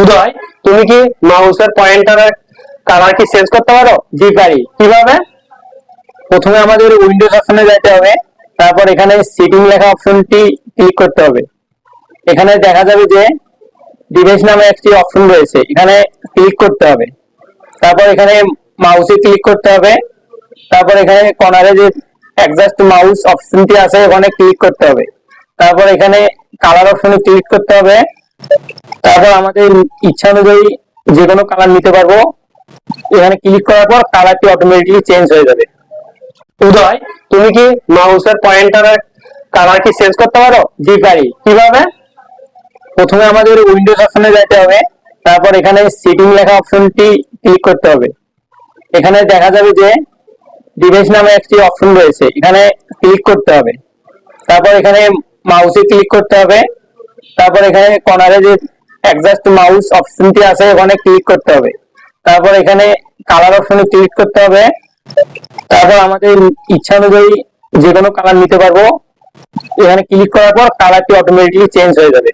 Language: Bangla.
উদয়, তুমি কি মাউসের পয়েন্টারের কালার কি চেঞ্জ করতে পারো? জি, পারি। কীভাবে? প্রথমে আমাদের উইন্ডোজ অপশনে যেতে হবে। তারপর এখানে সেটিং লেখা অপশনটি ক্লিক করতে হবে। এখানে দেখা যাবে যে ডিভাইস নামে একটি অপশন রয়েছে। এখানে ক্লিক করতে হবে। তারপর এখানে মাউসে ক্লিক করতে হবে। তারপর এখানে কর্নারে যে অ্যাডজাস্ট মাউস অপশনটি আছে, ওখানে ক্লিক করতে হবে। তারপর এখানে কালার অপশনে ক্লিক করতে হবে। তারপর আমাদের ইচ্ছা অনুযায়ী যে কোনো কালার নিতে পারব। এখানে ক্লিক করার পর কালারটি অটোমেটিকলি চেঞ্জ হয়ে যাবে। উদয়, তুমি কি মাউসের পয়েন্টারের কালার কি চেঞ্জ করতে পারো? জি পারি কীভাবে? প্রথমে আমাদের উইন্ডোজ অপশনে যেতে হবে। তারপর এখানে সেটিং লেখা অপশনটি ক্লিক করতে হবে। এখানে দেখা যাবে যে ডিভাইস নামে একটি অপশন রয়েছে। এখানে ক্লিক করতে হবে। তারপর এখানে মাউসে ক্লিক করতে হবে। তারপর এখানে কর্নারে যে অ্যাডজাস্ট মাউস অপশনটি আছে ওখানে ক্লিক করতে হবে। তারপর এখানে কালার অপশনে ক্লিক করতে হবে। তারপর আমাদের ইচ্ছা অনুযায়ী যে কোনো কালার নিতে পারব। এখানে ক্লিক করার পর কালারটি অটোমেটিকলি চেঞ্জ হয়ে যাবে।